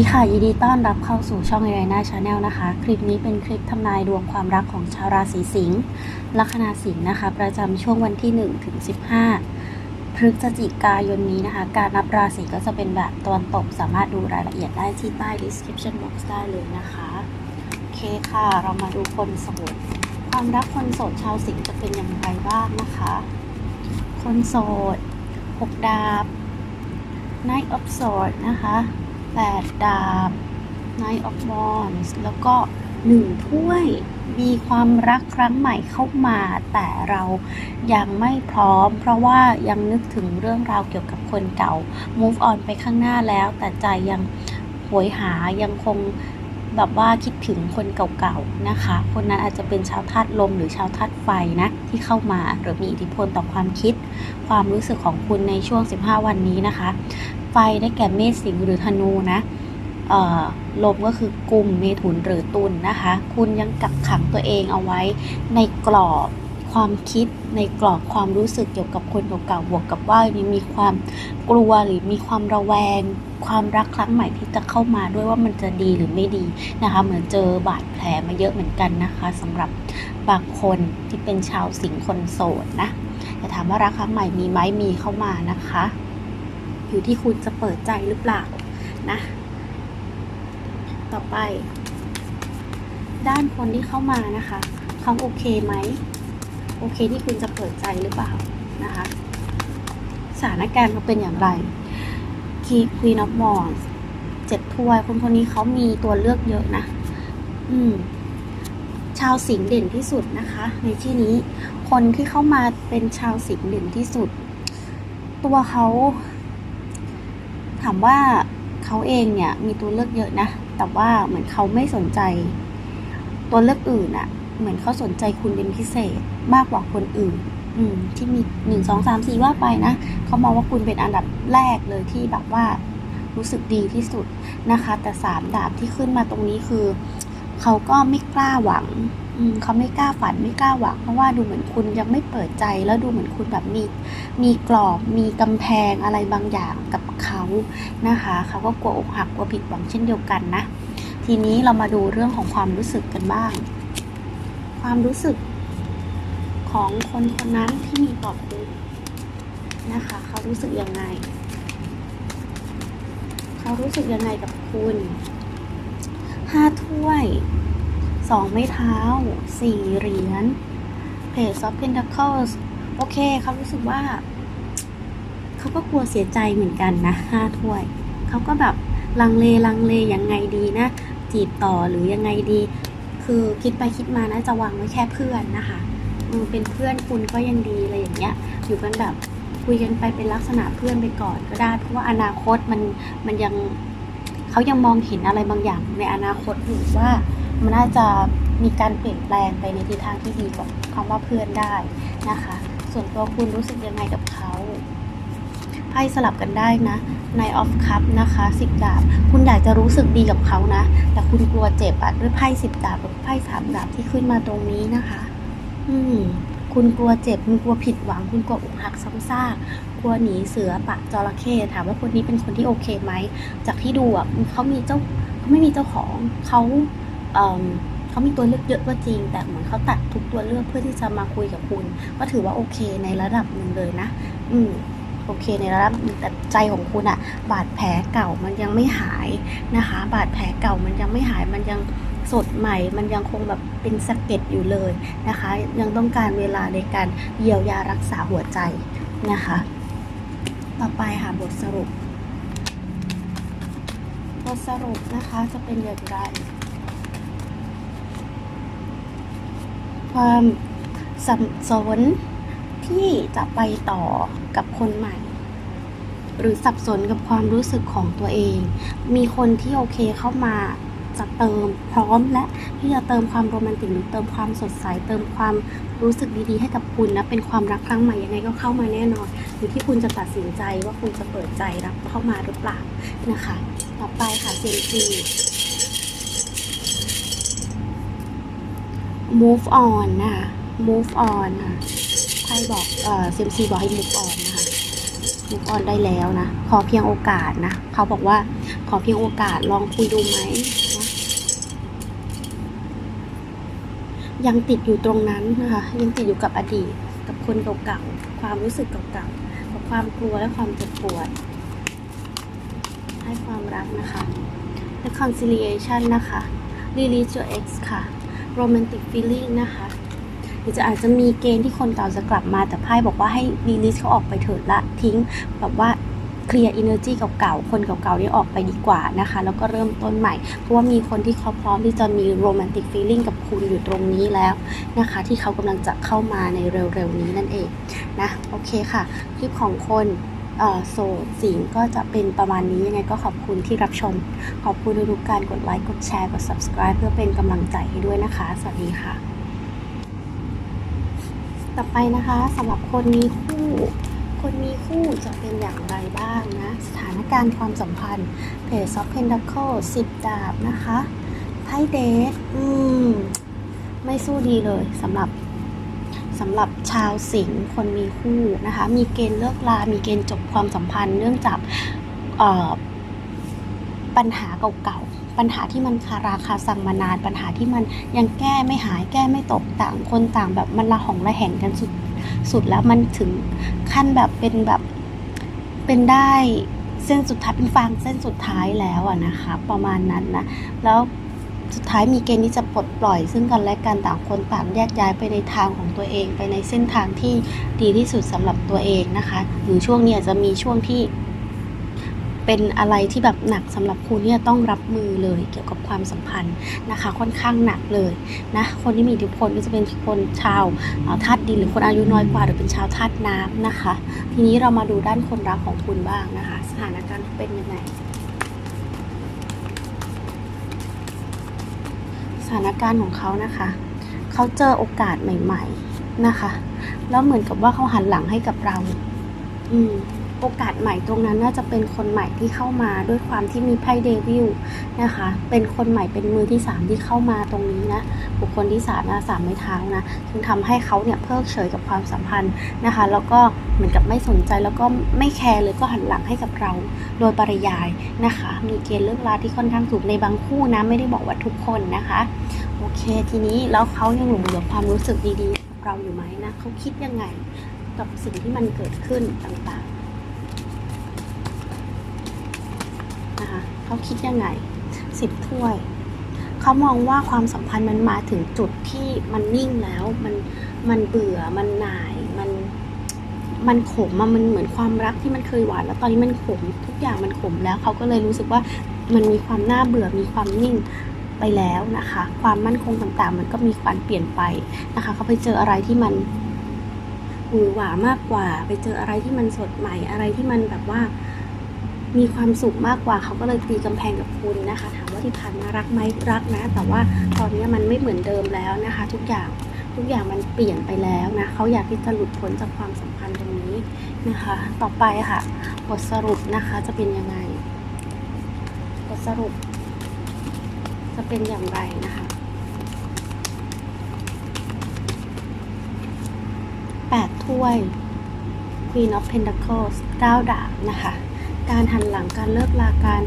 ดีค่ะยินดีต้อนรับเข้าสู่ช่องไอไรน่าชาแนลนะคะ คลิปนี้เป็นคลิปทำนายดวงความรักของชาวราศีสิงห์ลัคนาสิงห์นะคะ ประจำช่วงวันที่ 1 ถึง 15 พฤศจิกายนนี้นะคะ การนับราศีก็จะเป็นแบบตะวันตก สามารถดูรายละเอียดได้ที่ใต้ description box ได้เลยนะคะ โอเคค่ะ เรามาดูคนโสด ความรักคนโสดชาวสิงห์จะเป็นอย่างไรบ้างนะคะ คนโสดหกดาบ Knight of Swords นะคะ แปดาบ Knight of Wands แล้วก็หนึ่งถ้วย มีความรักครั้งใหม่เข้ามา แต่เรายังไม่พร้อม เพราะว่ายังนึกถึงเรื่องราวเกี่ยวกับคนเก่า move on ไปข้างหน้าแล้ว แต่ใจยังโหยหายังคงแบบว่าคิดถึงคนเก่าๆนะคะ คนนั้นอาจจะเป็นชาวธาตุลมหรือชาวธาตุไฟนะที่เข้ามาหรือมีอิทธิพลต่อความคิด ความรู้สึกของคุณในช่วง 15 วันนี้นะคะ ไฟได้แก่เมษสิงห์หรือธนูนะลมก็คือกุมเมถุนหรือตุลนนะคะ คุณยังกักขังตัวเองเอาไว้ในกรอบความคิดในกรอบความรู้สึกเกี่ยวกับคนเก่าๆบวกกับว่ายังมีความกลัวหรือมีความระแวง ความรักครั้งใหม่ที่จะเข้ามาด้วยว่ามันจะดีหรือไม่ดีนะคะ เหมือนเจอบาดแผลมาเยอะเหมือนกันนะคะสำหรับบางคนที่เป็นชาวสิงคนโสดนะแต่ถามว่ารักครั้งใหม่มีไหมมีเข้ามานะคะ อยู่ที่คุณจะเปิดใจหรือเปล่านะ ต่อไป ด้านคนที่เข้ามานะคะเขาโอเคไหมโอเคที่คุณจะเปิดใจหรือเปล่านะคะสถานการณ์เขาเป็นอย่างไร Queen of Wands เจ็ดถ้วยคนคนนี้เขามีตัวเลือกเยอะนะ อืม ชาวสิงห์เด่นที่สุดนะคะ ในที่นี้ คนที่เข้ามาเป็นชาวสิงห์เด่นที่สุด ตัวเขา ถามว่าเขาเองเนี่ยมีตัวเลือกเยอะนะ แต่ว่าเหมือนเขาไม่สนใจ ตัวเลือกอื่นอะเหมือนเขาสนใจคุณเป็นพิเศษมากกว่าคนอื่น อืม ที่มีหนึ่งสองสามสี่ว่าไปนะเขามองว่าคุณเป็นอันดับแรกเลยที่แบบว่ารู้สึกดีที่สุดนะคะ แต่สามดาบที่ขึ้นมาตรงนี้คือเขาก็ไม่กล้าหวังอืมเขาไม่กล้าฝันไม่กล้าหวังเพราะว่าดูเหมือนคุณยังไม่เปิดใจ แล้วดูเหมือนคุณแบบมีมีกรอบมีกำแพงอะไรบางอย่างกับ นะคะ เขาก็กลัวอกหักกลัวผิดหวังเช่นเดียวกันนะ ทีนี้เรามาดูเรื่องของความรู้สึกกันบ้าง ความรู้สึกของคนคนนั้นที่มีต่อคุณนะคะ เขารู้สึกยังไง เขารู้สึกยังไงกับคุณห้าถ้วยสองไม้เท้าสี่เหรียญ Page of Pentacles โอเค เขารู้สึกว่า เขาก็กลัวเสียใจเหมือนกันนะห้าถ้วย เขาก็แบบลังเลลังเลยังไงดีนะ จีบต่อหรือยังไงดี คือคิดไปคิดมานะจะวางไว้แค่เพื่อนนะคะเออเป็นเพื่อนคุณก็ยังดีอะไรอย่างเงี้ย อยู่กันแบบคุยกันไปเป็นลักษณะเพื่อนไปก่อนก็ได้ เพราะว่าอนาคตมันมันยังเขายังมองเห็นอะไรบางอย่างในอนาคตอยู่ว่ามันน่าจะมีการเปลี่ยนแปลงไปในทิศทางที่ดีกว่าคำว่าเพื่อนได้นะคะ ส่วนตัวคุณรู้สึกยังไงกับเขา ไพ่สลับกันได้นะในออฟคัพนะคะสิบดาบ คุณอยากจะรู้สึกดีกับเขานะ แต่คุณกลัวเจ็บอะด้วยไพ่สิบดาบกับไพ่สามดาบที่ขึ้นมาตรงนี้นะคะ อืมคุณกลัวเจ็บ คุณกลัวผิดหวัง คุณกลัวอกหักซ้ำซากกลัวหนีเสือปะจระเข้ถามว่าคนนี้เป็นคนที่โอเคไหม จากที่ดูอะเขามีเจ้าเขาไม่มีเจ้าของเขาเอ่อเขามีตัวเลือกเยอะก็จริง แต่เหมือนเขาตัดทุกตัวเลือกเพื่อที่จะมาคุยกับคุณ ก็ถือว่าโอเคในระดับหนึ่งเลยนะ อืม โอเคในระดับแต่ใจของคุณอะบาดแผลเก่ามันยังไม่หายนะคะ บาดแผลเก่ามันยังไม่หายมันยังสดใหม่ มันยังคงแบบเป็นสะเก็ดอยู่เลยนะคะ ยังต้องการเวลาในการเยียวยารักษาหัวใจนะคะ ต่อไปค่ะบทสรุป บทสรุปนะคะจะเป็นอย่างไร ความสับสน ที่จะไปต่อกับคนใหม่ หรือสับสนกับความรู้สึกของตัวเอง มีคนที่โอเคเข้ามาจะเติมพร้อมและที่จะเติมความโรแมนติกหรือเติมความสดใสเติมความรู้สึกดีๆให้กับคุณนะเป็นความรักครั้งใหม่ยังไงก็เข้ามาแน่นอนอยู่ที่คุณจะตัดสินใจว่าคุณจะเปิดใจรับเข้ามาหรือเปล่านะคะ ต่อไปค่ะเซนซี move on นะคะ move on ค่ะ ไพ่บอกเอ่อเซมซีบอกให้ move on นะคะ move on ได้แล้วนะ ขอเพียงโอกาสนะ เขาบอกว่าขอเพียงโอกาสลองคุยดูไหมนะยังติดอยู่ตรงนั้นนะคะ ยังติดอยู่กับอดีต กับคนเก่าๆ ความรู้สึกเก่าๆ กับความกลัวและความเจ็บปวด ให้ความรักนะคะ reconciliation นะคะ release your ex ค่ะ romantic feeling นะคะ รือจะอาจจะมีเกณฑ์ที่คนเก่าจะกลับมาแต่ไพ่บอกว่าให้ release เขาออกไปเถิดละทิ้งแบบว่าเคลียร์ energy เก่าๆ คนเก่าๆนี่ออกไปดีกว่านะคะ แล้วก็เริ่มต้นใหม่ เพราะว่ามีคนที่เขาพร้อมที่จะมี romantic feeling กับคุณอยู่ตรงนี้แล้วนะคะ ที่เขากำลังจะเข้ามาในเร็วๆนี้นั่นเองนะ โอเคค่ะ คลิปของคนโสดสิงก็จะเป็นประมาณนี้ยังไงก็ขอบคุณที่รับชม ขอบคุณทุกการกดไลค์ กดแชร์ กด subscribe เพื่อเป็นกำลังใจให้ด้วยนะคะ สวัสดีค่ะ ต่อไปนะคะสำหรับคนมีคู่ คนมีคู่จะเป็นอย่างไรบ้างนะ สถานการณ์ความสัมพันธ์เพจซอฟเพนดัคเคิลสิบดาบนะคะไพ่เดทอืม ไม่สู้ดีเลยสำหรับสำหรับชาวสิงห์คนมีคู่นะคะ มีเกณฑ์เลิกลา มีเกณฑ์จบความสัมพันธ์ เนื่องจากปัญหาเก่า ปัญหาที่มันคาราคาซังมานาน ปัญหาที่มันยังแก้ไม่หายแก้ไม่ตกต่างคนต่างแบบมันละหองระแหงกันสุดสุดแล้วมันถึงขั้นแบบเป็นแบบเป็นได้เส้นสุดท้ายเป็นฟางเส้นสุดท้ายแล้วอะนะคะ ประมาณนั้นนะแล้วสุดท้ายมีเกณฑ์ที่จะปลดปล่อย ซึ่งกันและกันต่างคนต่างแยกย้ายไปในทางของตัวเอง ไปในเส้นทางที่ดีที่สุดสำหรับตัวเองนะคะ หรือช่วงนี้อาจจะมีช่วงที่ เป็นอะไรที่แบบหนักสำหรับคุณเนี่ยต้องรับมือเลยเกี่ยวกับความสัมพันธ์นะคะ ค่อนข้างหนักเลยนะคนที่มีอิทธิพลก็จะเป็นคนชาวธาตุดินหรือคนอายุน้อยกว่าหรือเป็นชาวธาตุน้ำนะคะ ทีนี้เรามาดูด้านคนรักของคุณบ้างนะคะ สถานการณ์เป็นยังไงสถานการณ์ของเขานะคะ เขาเจอโอกาสใหม่ ๆ นะคะ แล้วเหมือนกับว่าเขาหันหลังให้กับเรา อืม โอกาสใหม่ตรงนั้นน่าจะเป็นคนใหม่ที่เข้ามาด้วยความที่มีไพ่เดวิลนะคะ เป็นคนใหม่เป็นมือที่สามที่เข้ามาตรงนี้นะบุคคลที่สามนะสามไม้เท้านะจึงทำให้เขาเนี่ยเพิกเฉยกับความสัมพันธ์นะคะ แล้วก็เหมือนกับไม่สนใจแล้วก็ไม่แคร์เลยก็หันหลังให้กับเราโดยปริยายนะคะ มีเกณฑ์เลิกลาที่ค่อนข้างสูงในบางคู่นะไม่ได้บอกว่าทุกคนนะคะโอเคทีนี้แล้วเขายังหลงเหลือความรู้สึกดีๆกับเราอยู่ไหมนะเขาคิดยังไงกับสิ่งที่มันเกิดขึ้นต่างๆ นะคะ เขาคิดยังไงสิบถ้วย เขามองว่าความสัมพันธ์มันมาถึงจุดที่มันนิ่งแล้วมันมันเบื่อมันหน่ายมันมันขมมันเหมือนความรักที่มันเคยหวานแล้วตอนนี้มันขมทุกอย่างมันขมแล้วเขาก็เลยรู้สึกว่ามันมีความน่าเบื่อมีความนิ่งไปแล้วนะคะ ความมั่นคงต่างๆ มันก็มีการเปลี่ยนไปนะคะเขาไปเจออะไรที่มันหวือหวามากกว่า ไปเจออะไรที่มันสดใหม่อะไรที่มันแบบว่า มีความสุขมากกว่าเขาก็เลยตีกำแพงกับคุณนะคะ ถามว่าที่ผ่านมารักไหมรักนะ แต่ว่าตอนนี้มันไม่เหมือนเดิมแล้วนะคะ ทุกอย่างทุกอย่างมันเปลี่ยนไปแล้วนะเขาอยากที่จะหลุดพ้นจากความสัมพันธ์ตรงนี้นะคะ ต่อไปค่ะบทสรุปนะคะจะเป็นยังไงบทสรุป จะเป็นอย่างไรนะคะแปดถ้วย Queen of Pentacles เก้าดาบนะคะ การหันหลังการเลิกลาการ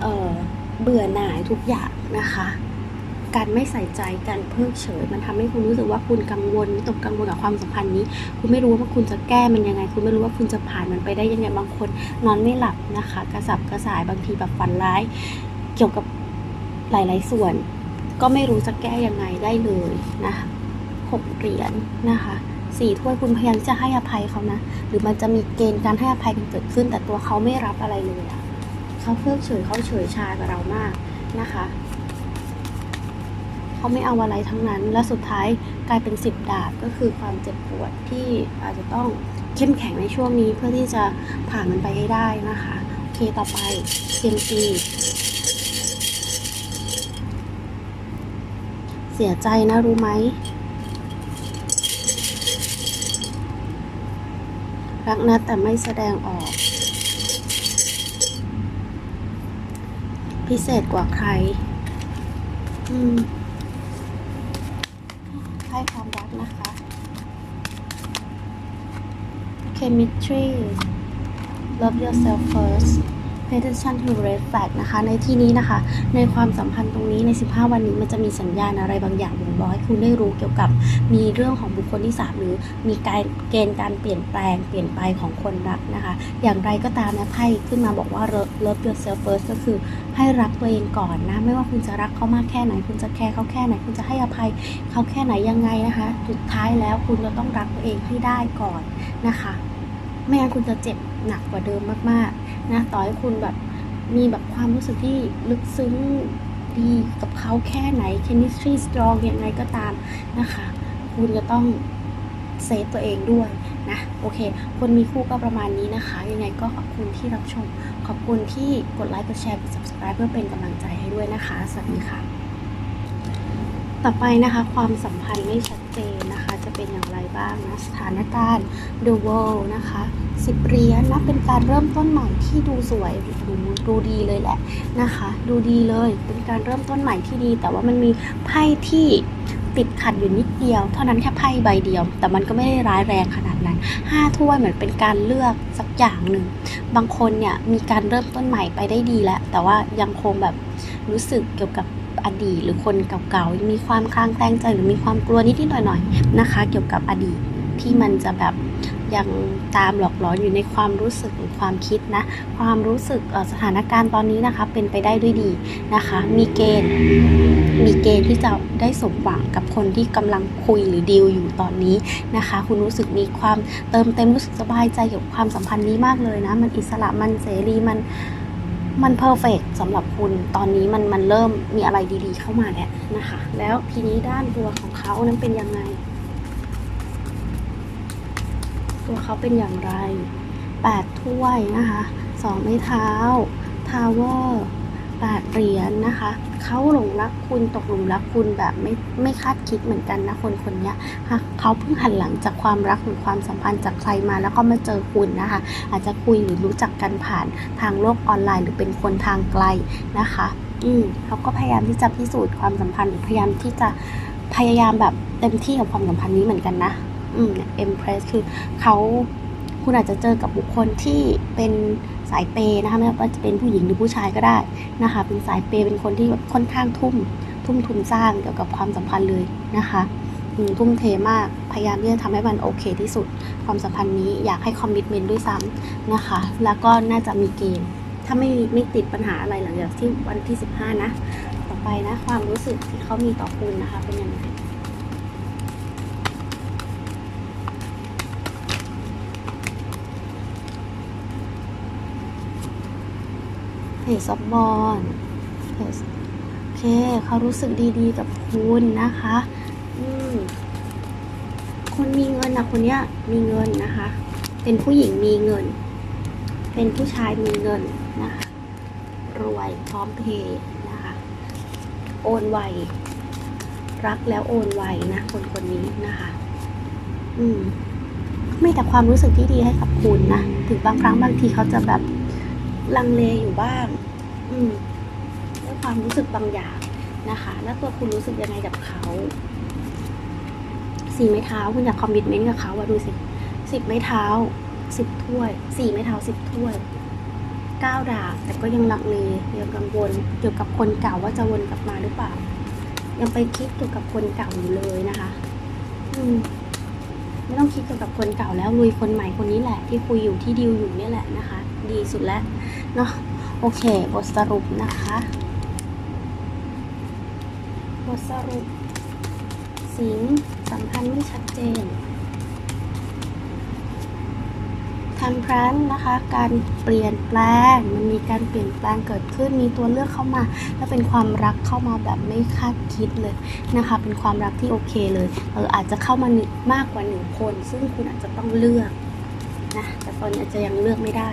เเบื่อหน่ายทุกอย่างนะคะ การไม่ใส่ใจการเพิกเฉย มันทำให้คุณรู้สึกว่าคุณกังวลตกกังวลกับความสัมพันธ์นี้ คุณไม่รู้ว่าคุณจะแก้มันยังไง คุณไม่รู้ว่าคุณจะผ่านมันไปได้ยังไงบางคน นอนไม่หลับนะคะ กระสับกระส่ายบางทีแบบฝันร้ายเกี่ยวกับหลาย ๆ ส่วน ก็ไม่รู้จะแก้ยังไงได้เลยนะคะหกเหรียญนะคะ สี่ถ้วยคุณพยายามจะให้อภัยเขานะ หรือมันจะมีเกณฑ์การให้อภัยกันเกิดขึ้น แต่ตัวเขาไม่รับอะไรเลยอะเขาเพิกเฉยเขาเฉยชากับเรามากนะคะเขาไม่เอาอะไรทั้งนั้น และสุดท้ายกลายเป็นสิบดาบก็คือความเจ็บปวดที่อาจจะต้องเข้มแข็งในช่วงนี้เพื่อที่จะผ่านมันไปให้ได้นะคะ โอเคต่อไปเซียมซีเสียใจนะรู้ไหม รักนะแต่ไม่แสดงออก พิเศษกว่าใคร อืมให้ความรักนะคะ chemistry love yourself first pay attention to red flag นะคะ ในที่นี้นะคะ ในความสัมพันธ์ตรงนี้ใน 15 วันนี้มันจะมีสัญญาณอะไรบางอย่างบ่งบอกให้คุณได้รู้เกี่ยวกับมีเรื่องของบุคคลที่ 3 หรือมีการเกณฑ์การเปลี่ยนแปลงเปลี่ยนไปของคนรักนะคะ อย่างไรก็ตามนะไพ่ขึ้นมาบอกว่า love yourself first ก็คือให้รักตัวเองก่อนนะ ไม่ว่าคุณจะรักเขามากแค่ไหน คุณจะแคร์เขาแค่ไหน คุณจะให้อภัยเขาแค่ไหนยังไงนะคะ สุดท้ายแล้วคุณจะต้องรักตัวเองให้ได้ก่อนนะคะ ไม่งั้นคุณจะเจ็บหนักกว่าเดิมมากๆ นะต่อให้คุณแบบมีแบบความรู้สึกที่ลึกซึ้งดีกับเขาแค่ไหน chemistry strong ยังไงก็ตามนะคะ คุณจะต้องเซฟตัวเองด้วยนะโอเค คนมีคู่ก็ประมาณนี้นะคะ ยังไงก็ขอบคุณที่รับชม ขอบคุณที่กดไลค์กดแชร์กด subscribe เพื่อเป็นกำลังใจให้ด้วยนะคะ สวัสดีค่ะ ต่อไปนะคะ ความสัมพันธ์ไม่ชัดเจน เป็นอย่างไรบ้างนะสถานการณ์ The World นะคะสิบเหรียญนะเป็นการเริ่มต้นใหม่ที่ดูสวยดูดูดีเลยแหละนะคะ ดูดีเลยเป็นการเริ่มต้นใหม่ที่ดี แต่ว่ามันมีไพ่ที่ติดขัดอยู่นิดเดียว เท่านั้นแค่ไพ่ใบเดียว แต่มันก็ไม่ได้ร้ายแรงขนาดนั้นห้าถ้วยเหมือนเป็นการเลือกสักอย่างหนึ่ง บางคนเนี่ยมีการเริ่มต้นใหม่ไปได้ดีแล้ว แต่ว่ายังคงแบบ รู้สึกเกี่ยวกับอดีต หรือคนเก่าๆยังมีความคลางแคลงใจหรือมีความกลัวนิดๆหน่อยๆนะคะ เกี่ยวกับอดีตที่มันจะแบบยังตามหลอกหลอนอยู่ในความรู้สึกหรือความคิดนะ ความรู้สึกสถานการณ์ตอนนี้นะคะ เป็นไปได้ด้วยดีนะคะ มีเกณฑ์ มีเกณฑ์ที่จะได้สมหวังกับคนที่กำลังคุยหรือดีลอยู่ตอนนี้นะคะ คุณรู้สึกมีความเติมเต็มรู้สึกสบายใจกับความสัมพันธ์นี้มากเลยนะ มันอิสระมันเสรีมัน มันเพอร์เฟกสำหรับคุณตอนนี้มันมันเริ่มมีอะไรดีๆเข้ามาแล้วนะคะ แล้วทีนี้ด้านตัวของเขานั้นเป็นยังไง ตัวเขาเป็นอย่างไร8ถ้วยนะคะสองไม้เท้าทาวเวอร์แปดเหรียญนะคะ เขาหลงรักคุณตกหลุมรักคุณแบบไม่ไม่คาดคิดเหมือนกันนะคนคนนี้ค่ะเขาเพิ่งหันหลังจากความรักหรือความสัมพันธ์จากใครมาแล้วก็มาเจอคุณนะคะ อาจจะคุยหรือรู้จักกันผ่านทางโลกออนไลน์ หรือเป็นคนทางไกลนะคะ อืมเขาก็พยายามที่จะพิสูจน์ความสัมพันธ์หรือพยายามที่จะพยายามแบบเต็มที่กับความสัมพันธ์นี้เหมือนกันนะ อืมเอ็มเพรสคือเขา คุณอาจจะเจอกับบุคคลที่เป็นสายเปย์นะคะไม่ว่าจะเป็นผู้หญิงหรือผู้ชายก็ได้นะคะ เป็นสายเปย์เป็นคนที่แบบค่อนข้างทุ่ม ทุ่มทุนสร้างเกี่ยวกับความสัมพันธ์เลยนะคะทุ่มเทมาก พยายามที่จะทำให้มันโอเคที่สุด ความสัมพันธ์นี้อยากให้คอมมิชเมนต์ด้วยซ้ำนะคะ แล้วก็น่าจะมีเกณฑ์ถ้าไม่ไม่ติดปัญหาอะไรหลังจากที่วันที่ 15 นะ ต่อไปนะ ความรู้สึกที่เขามีต่อคุณนะคะ เป็นยังไง เพจซอฟบอลเพจโอเคเขารู้สึกดีๆกับคุณนะคะอืมคนมีเงินนะคนเนี้ยมีเงินนะคะ เป็นผู้หญิงมีเงิน เป็นผู้ชายมีเงินนะคะรวยพร้อมเพย์นะคะโอนไวรักแล้วโอนไวนะคนคนนี้นะคะ อืมมีแต่ความรู้สึกที่ดีให้กับคุณนะ ถึงบางครั้งบางทีเขาจะแบบ ลังเลอยู่บ้าง อืมด้วยความรู้สึกบางอย่างนะคะ แล้วตัวคุณรู้สึกยังไงกับเขาสี่ไม้เท้าคุณอยากคอมมิชเมนต์กับเขาอะดูสิสิบไม้เท้าสิบถ้วยสี่ไม้เท้าสิบถ้วยเก้าดาบแต่ก็ยังลังเลยังกังวลเกี่ยวกับคนเก่าว่าจะวนกลับมาหรือเปล่า ยังไปคิดเกี่ยวกับคนเก่าอยู่เลยนะคะ อืมไม่ต้องคิดเกี่ยวกับคนเก่าแล้วลุยคนใหม่คนนี้แหละ ที่คุยอยู่ที่ดิวอยู่เนี่ยแหละนะคะ ดีสุดแล้ว เนาะโอเค บทสรุปนะคะ บทสรุป สิงสัมพันธ์ไม่ชัดเจนทันพรันนะคะ การเปลี่ยนแปลง มันมีการเปลี่ยนแปลงเกิดขึ้น มีตัวเลือกเข้ามา และเป็นความรักเข้ามาแบบไม่คาดคิดเลยนะคะ เป็นความรักที่โอเคเลยเอออาจจะเข้ามาหนึ่งมากกว่าหนึ่งคน ซึ่งคุณอาจจะต้องเลือกนะ แต่ตอนนี้อาจจะยังเลือกไม่ได้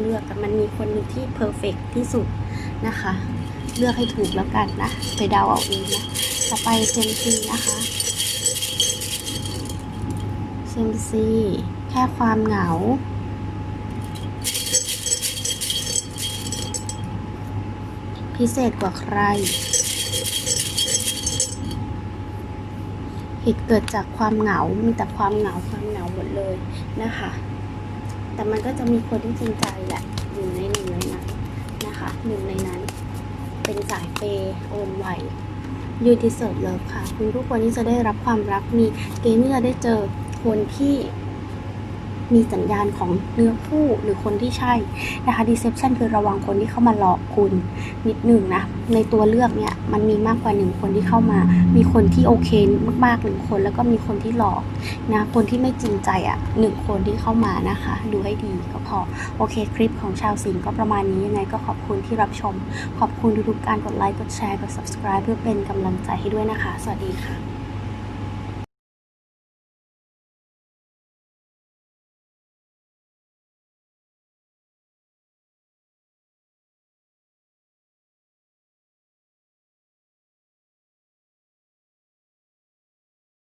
เลือกแต่มันมีคนหนึ่งที่เพอร์เฟกที่สุดนะคะ เลือกให้ถูกแล้วกันนะไปเดาเอาเองนะต่อไปเซมซีนะคะเซมซีแค่ความเหงาพิเศษกว่าใคร เหตุเกิดจากความเหงา มีแต่ความเหงา ความเหงาหมดเลยนะคะ แต่มันก็จะมีคนที่จริงใจแหละอยู่ในหนึ่งในนั้นหนึ่งในนั้น เป็นสายเปย์โอนไว You deserve love ค่ะ คุณทุกคนที่จะได้รับความรักมีเกณฑ์ที่จะได้เจอคนที่ มีสัญญาณของเนื้อคู่หรือคนที่ใช่นะคะ deception คือระวังคนที่เข้ามาหลอกคุณนิดหนึ่งนะ ในตัวเลือกเนี่ยมันมีมากกว่าหนึ่งคนที่เข้ามา มีคนที่โอเคมากๆหนึ่งคน แล้วก็มีคนที่หลอกนะคนที่ไม่จริงใจอะ่ะหนึ่งคนที่เข้ามานะคะ ดูให้ดีก็พอ โอเคคลิปของชาวสิงก็ประมาณนี้ยังไงก็ขอบคุณที่รับชม ขอบคุณทุกๆการกดไลค์กดแชร์กด subscribe เพื่อเป็นกำลังใจให้ด้วยนะคะ สวัสดีค่ะ